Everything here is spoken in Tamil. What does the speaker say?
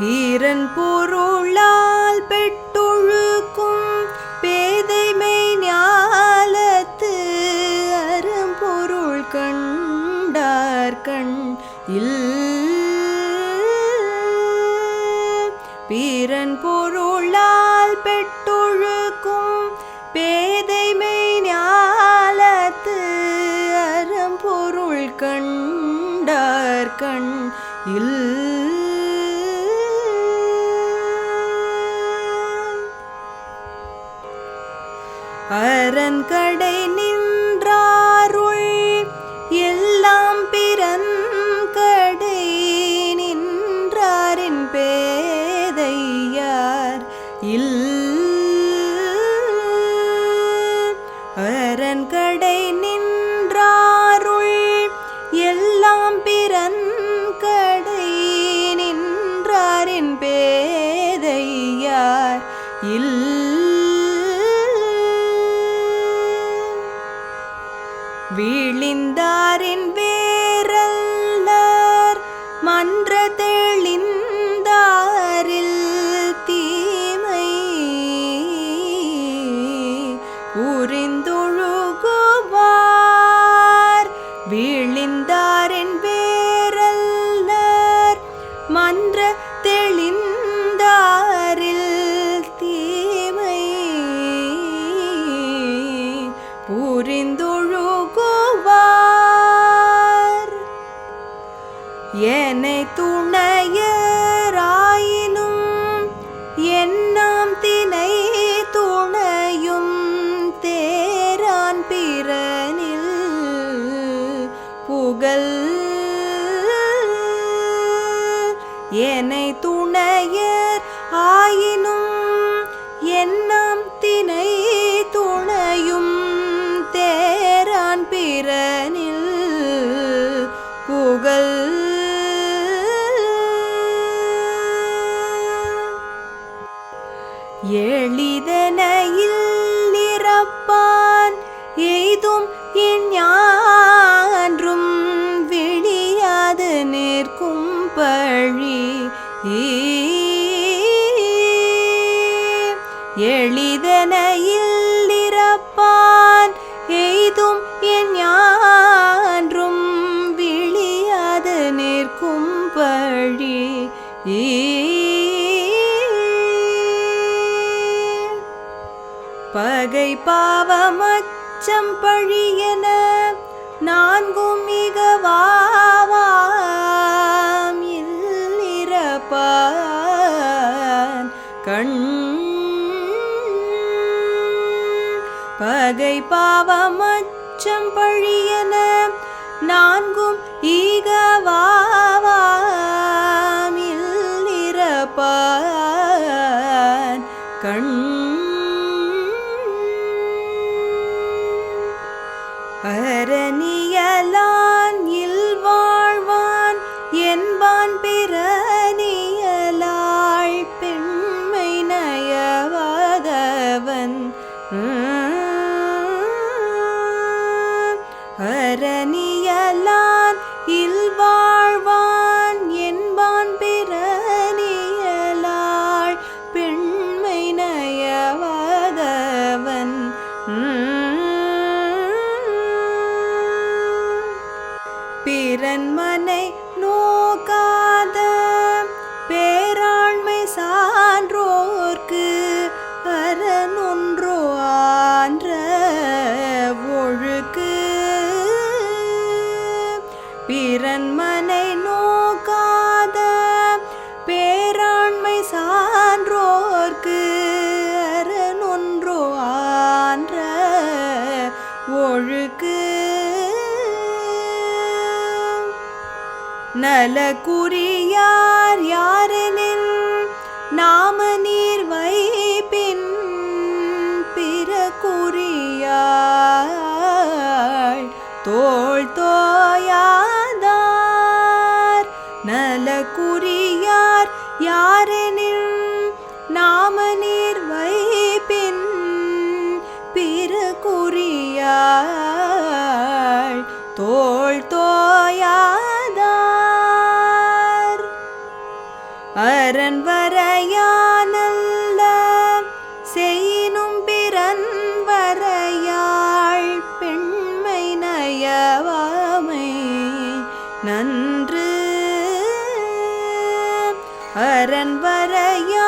பீரன் பொருளால் பெட்டொழுக்கும் பேதைமை ஞாலத்து அரும்பொருள் கண்டார் கண் இல். பீரன் பொருளால் பெட்டொழுக்கும் பேதைமை ஞாலத்து அறம்பொருள் கண்டார் கண் இல். இல் வீழிந்தாரின் வேரல்லர் மன்ற தெளிந்தாரில் தீமை உரிந்தொழுகுவார் என்னை துணையராயினும் என்னாம் தினை துணையும் தேரான் பிறனில் புகழ். என்னை துணையர் ஆயினும் எளிதனையில் இறப்பான் எய்தும் என் ஞான்றும் விழியாது நிற்கும் பழி. எளிதனையில் இறப்பான் எய்தும் என் ஞான்றும் விழியாது நிற்கும் பழி. பகை பாவமச்சம் பழியன நான்கும் மிகவாவாம் இல்லிரப்பான். கண் பகை பாவமச்சம் பழியன நான்கும் ஈகவாவாம் இல்லிரப்பான். கண் ധരണി பிறன்மனை நோக்காத பேராண்மை சான்றோர்க்கு அரணொன்றோ ஆன்ற ஒழுக்கு. நலக்குரியா குறியார். யாரெனின் நாம நீர் வைப்பின் பிற குறியாள் தோள் தோயாதார். அரண் வரையானல்ல செய்யினும் பிறன் வரையாள். பெண்மை நயவாமை நன்று அரண் வரையானல்ல